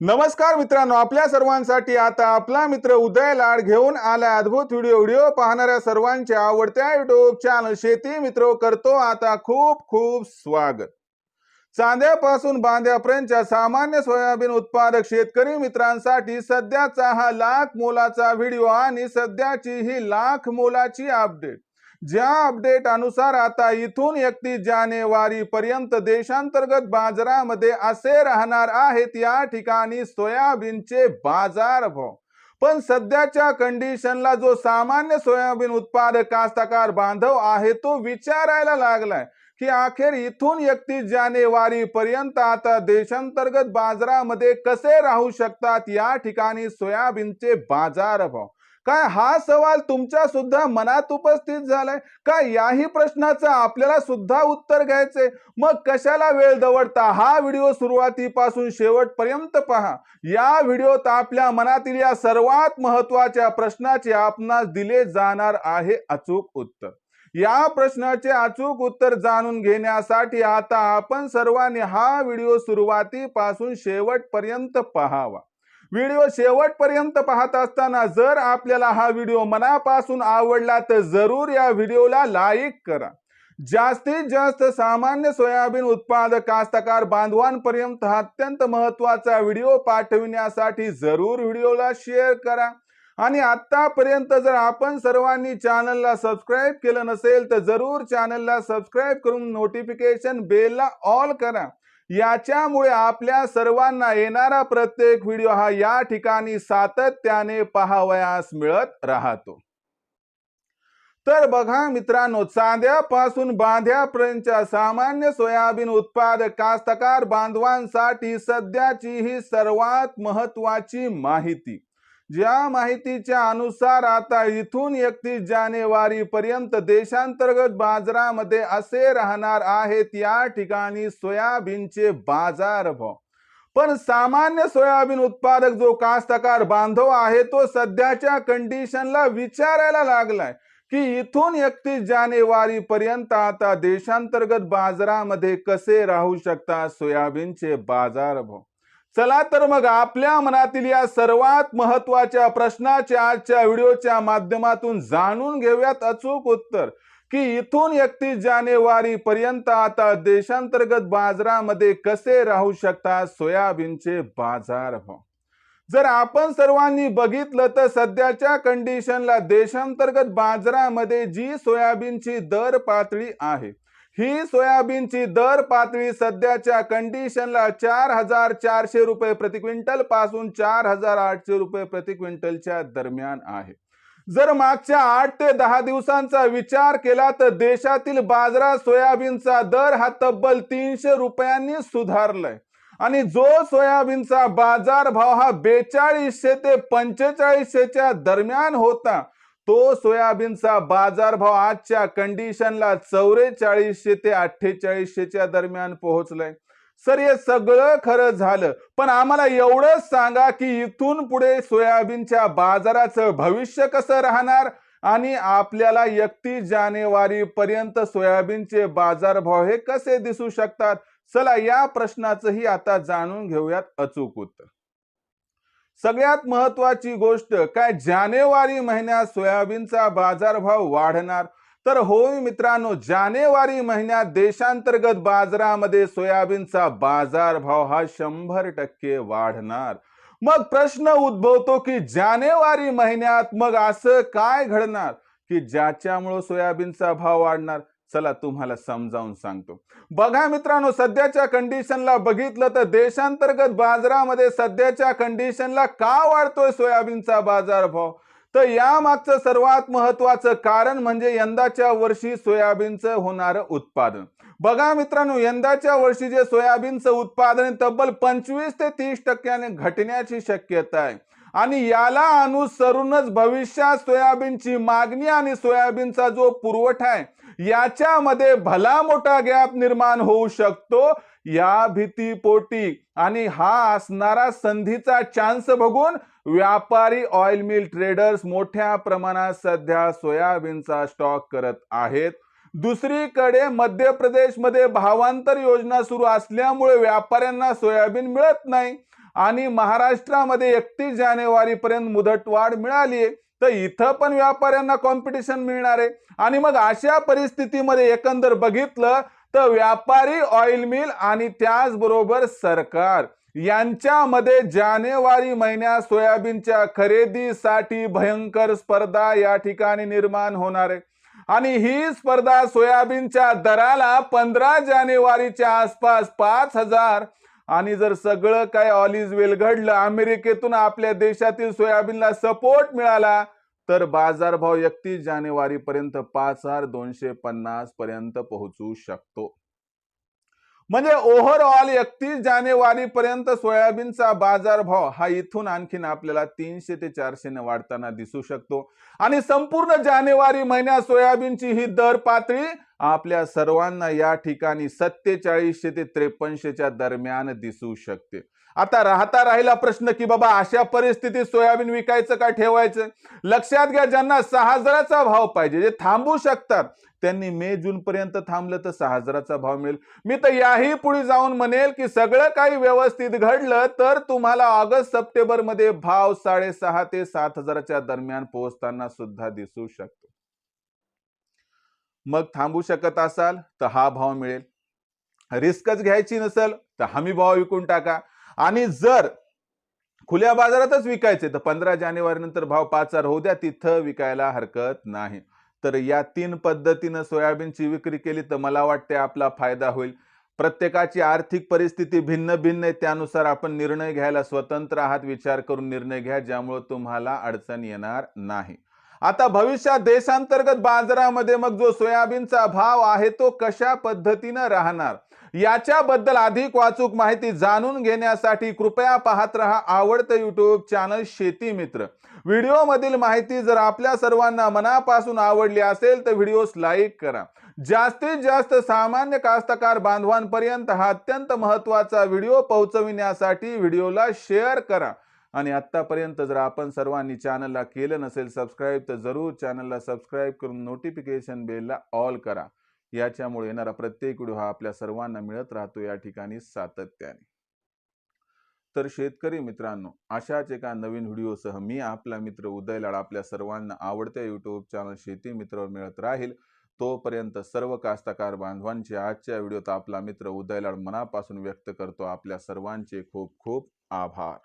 नमस्कार मित्रांनो आपल्या सर्वांसाठी आता आपला मित्र उदय लाड घेऊन आला अद्भुत व्हिडिओ व्हिडिओ पाहणाऱ्या सर्वांच्या आवडत्या युट्यूब चॅनल शेती मित्र करतो आता खूप खूप स्वागत. चांद्यापासून बांद्यापर्यंतच्या सामान्य सोयाबीन उत्पादक शेतकरी मित्रांसाठी सध्याचा हा लाख मोलाचा व्हिडिओ आणि सध्याची ही लाख मोलाची अपडेट ज्या अपडेट अनुसार आता इथून एकतीस जानेवारी पर्यंत देशांतर्गत बाजारामध्ये असे राहणार आहेत या ठिकाणी सोयाबीनचे बाजार भाव. पण सध्याच्या कंडिशनला जो सामान्य सोयाबीन उत्पादक कास्तकार बांधव आहे तो विचारायला लागलाय की अखेर इथून एकतीस जानेवारी पर्यंत आता देशांतर्गत बाजारामध्ये कसे राहू शकतात या ठिकाणी सोयाबीनचे बाजार भाव? काय हा सवाल तुमच्या सुद्धा मनात उपस्थित झालाय? का याही प्रश्नाचं आपल्याला सुद्धा उत्तर घ्यायचंय? मग कशाला वेळ दवडता? हा व्हिडिओ सुरुवातीपासून शेवटपर्यंत पहा. या व्हिडिओत आपल्या मनातील या सर्वात महत्त्वाच्या प्रश्नाचे आपणास दिले जाणार आहे अचूक उत्तर. या प्रश्नाचे अचूक उत्तर जाणून घेण्यासाठी आता आपण सर्वांनी हा व्हिडिओ सुरुवातीपासून शेवटपर्यंत पहावा. व्हिडिओ शेवटपर्यंत पाहत असताना जर आपल्याला हा व्हिडिओ मनापासून आवडला तर जरूर या व्हिडिओला लाईक करा. जास्तीत जास्त सामान्य सोयाबीन उत्पादक कास्तकार बांधवांपर्यंत हा अत्यंत महत्त्वाचा व्हिडिओ पाठविण्यासाठी जरूर व्हिडिओला शेअर करा. आणि आतापर्यंत जर आपण सर्वांनी चॅनलला सबस्क्राईब केलं नसेल तर जरूर चॅनलला सबस्क्राईब करून नोटिफिकेशन बेलला ऑल करा. याच्यामुळे आपल्या सर्वांना येणारा प्रत्येक व्हिडिओ हा या ठिकाणी सातत्याने पाहावयास मिळत राहतो. तर बघा मित्रांनो चांद्यापासून बांध्यापर्यंतच्या सामान्य सोयाबीन उत्पादक कास्तकार बांधवांसाठी सध्याची ही सर्वात महत्वाची माहिती. ज्या माहितीच्या अनुसार आता इथून एकतीस जानेवारी पर्यंत देशांतर्गत बाजारामध्ये असे राहणार आहेत या ठिकाणी सोयाबीनचे बाजार भाव. पण सामान्य सोयाबीन उत्पादक जो कास्तकार बांधव आहे तो सध्याच्या कंडिशनला विचारायला लागलाय की इथून एकतीस जानेवारी पर्यंत आता देशांतर्गत बाजारामध्ये कसे राहू शकतात सोयाबीनचे बाजार भाव? चला तर मग आपल्या मनातील या सर्वात महत्त्वाच्या प्रश्नाच्या आजच्या व्हिडिओच्या माध्यमातून जाणून घेऊयात अचूक उत्तर. की इथून एकतीस जानेवारी पर्यंत आता देशांतर्गत बाजारामध्ये कसे राहू शकतात सोयाबीनचे बाजार भाव? जर आपण सर्वांनी बघितलं तर सध्याच्या कंडिशनला देशांतर्गत बाजारामध्ये जी सोयाबीनची दर पातळी आहे ही सोयाबीनची दर पातळी सध्याच्या कंडिशनला चार हजार चारशे रुपये प्रति क्विंटलपासून चार हजार आठशे रुपये प्रति क्विंटलच्या दरम्यान आहे. जर मागच्या आठ ते दहा दिवसांचा विचार केला तर देशातील बाजारात सोयाबीनचा दर हा तब्बल तीनशे रुपयांनी सुधारलाय. आणि जो सोयाबीनचा बाजार भाव हा बेचाळीसशे ते पंचेचाळीसशेच्या दरम्यान होता तो सोयाबीनचा बाजारभाव आजच्या कंडिशनला चौवेचाळीसशे ते अठ्ठेचाळीसशेच्या दरम्यान पोहोचलाय. सर हे सगळं खरं झालं पण आम्हाला एवढंच सांगा की इथून पुढे सोयाबीनच्या बाजाराचं भविष्य कसं राहणार? आणि आपल्याला एकतीस जानेवारी पर्यंत सोयाबीनचे बाजारभाव हे कसे दिसू शकतात? चला या प्रश्नाचंही आता जाणून घेऊयात अचूक उत्तर. सगळ्यात महत्वाची गोष्ट काय? जानेवारी महिन्यात सोयाबीनचा बाजारभाव वाढणार. तर होय मित्रांनो जानेवारी महिन्यात देशांतर्गत बाजारामध्ये सोयाबीनचा बाजारभाव हा शंभर टक्के वाढणार. मग प्रश्न उद्भवतो की जानेवारी महिन्यात मग असं काय घडणार? की ज्याच्यामुळं सोयाबीनचा भाव वाढणार? चला तुम्हाला समजावून सांगतो. बघा मित्रांनो सध्याच्या कंडिशनला बघितलं तर देशांतर्गत बाजारामध्ये सध्याच्या कंडिशनला का वाढतोय सोयाबीनचा बाजारभाव? तर यामागचं सर्वात महत्वाचं कारण म्हणजे यंदाच्या वर्षी सोयाबीनचं होणारं उत्पादन. बघा मित्रांनो यंदाच्या वर्षी जे सोयाबीनचं उत्पादन तब्बल पंचवीस ते तीस टक्क्याने घटण्याची शक्यता आहे. आणि याला अनुसरूनच भविष्यात सोयाबीनची मागणी आणि सोयाबीनचा जो पुरवठा आहे याच्यामध्ये भला मोठा गॅप निर्माण होऊ शकतो. या भीतीपोटी आणि हा असणारा संधीचा चान्स बघून व्यापारी ऑइल मिल ट्रेडर्स मोठ्या प्रमाणात सध्या सोयाबीनचा स्टॉक करत आहेत. दुसरीकडे मध्य प्रदेशमध्ये भावांतर योजना सुरू असल्यामुळे व्यापाऱ्यांना सोयाबीन मिळत नाही. आणि महाराष्ट्रामध्ये एकतीस जानेवारी पर्यंत मुदतवाढ मिळाली आहे. तर इथं पण व्यापाऱ्यांना कॉम्पिटिशन मिळणार आहे. आणि मग अशा परिस्थितीमध्ये एकंदर बघितलं तर व्यापारी ऑइल मिल आणि त्याचबरोबर सरकार यांच्यामध्ये जानेवारी महिन्यात सोयाबीनच्या खरेदीसाठी भयंकर स्पर्धा या ठिकाणी निर्माण होणार आहे. आणि ही स्पर्धा सोयाबीनच्या दराला पंधरा जानेवारीच्या आसपास पाच हजार आणि जर सगळं काय ऑल इज वेल घडलं अमेरिकेतून आपल्या देशातील सोयाबीनला सपोर्ट मिळाला तर बाजारभाव एकतीस जानेवारी पर्यंत पाच हजार दोनशे पन्नास पर्यंत पोहोचू शकतो. म्हणजे ओव्हरऑल एकतीस जानेवारी पर्यंत सोयाबीनचा बाजारभाव हा इथून आणखीन आपल्याला तीनशे ते चारशे वाढताना दिसू शकतो. आणि संपूर्ण जानेवारी महिन्यात सोयाबीनची ही दर पातळी आपल्या सर्वांना या ठिकाणी सत्तेचाळीसशे ते त्रेपन्नशेच्या दरम्यान दिसू शकते. आता राहता राहिला प्रश्न की बाबा अशा परिस्थितीत सोयाबीन विकायचं का ठेवायचं? लक्षात घ्या ज्यांना सहा हजाराचा भाव पाहिजे जे थांबू शकतात त्यांनी मे जून पर्यंत थांबलं तर सहा हजाराचा भाव मिळेल. मी तर याही पुढे जाऊन म्हणेल की सगळं काही व्यवस्थित घडलं तर तुम्हाला ऑगस्ट सप्टेंबरमध्ये भाव साडेसहा ते सात हजाराच्या दरम्यान पोहोचताना सुद्धा दिसू शकतो. मग थांबू शकत असाल तर हा भाव मिळेल. रिस्कच घ्यायची नसेल तर हमी भाव विकून टाका. आणि जर खुल्या बाजारातच विकायचे तर पंधरा जानेवारी नंतर भाव पाच हजार होऊ द्या तिथं विकायला हरकत नाही. तर या तीन पद्धतीनं सोयाबीनची विक्री केली तर मला वाटते आपला फायदा होईल. प्रत्येकाची आर्थिक परिस्थिती भिन्न भिन्न आहे त्यानुसार आपण निर्णय घ्यायला स्वतंत्र आहात विचार करून निर्णय घ्या ज्यामुळे तुम्हाला अडचण येणार नाही. आता भविष्यात देशांतर्गत बाजारामध्ये मग जो सोयाबीनचा भाव आहे तो कशा पद्धतीनं राहणार? याच्याबद्दल अधिक वाचूक माहिती जाणून घेण्यासाठी कृपया पाहत रहा आवडतं युट्यूब चॅनल शेती मित्र. व्हिडिओ मधील माहिती जर आपल्या सर्वांना मनापासून आवडली असेल तर व्हिडिओस लाईक करा. जास्तीत जास्त सामान्य कास्तकार बांधवांपर्यंत हा अत्यंत महत्त्वाचा व्हिडिओ पोहोचविण्यासाठी व्हिडिओला शेअर करा. आणि आत्तापर्यंत जर आपण सर्वांनी चॅनलला केलं नसेल सबस्क्राईब तर जरूर चॅनलला सबस्क्राईब करून नोटिफिकेशन बेलला ऑल करा. याच्यामुळे येणारा प्रत्येक व्हिडिओ हा आपल्या सर्वांना मिळत राहतो या ठिकाणी सातत्याने. तर शेतकरी मित्रांनो अशाच एका नवीन व्हिडिओसह मी आपला मित्र उदय लाड आपल्या सर्वांना आवडत्या युट्यूब चॅनल शेती मित्रावर मिळत राहील. तोपर्यंत सर्व कास्तकार बांधवांचे आजच्या व्हिडिओत आपला मित्र उदय लाड मनापासून व्यक्त करतो. आपल्या सर्वांचे खूप खूप आभार.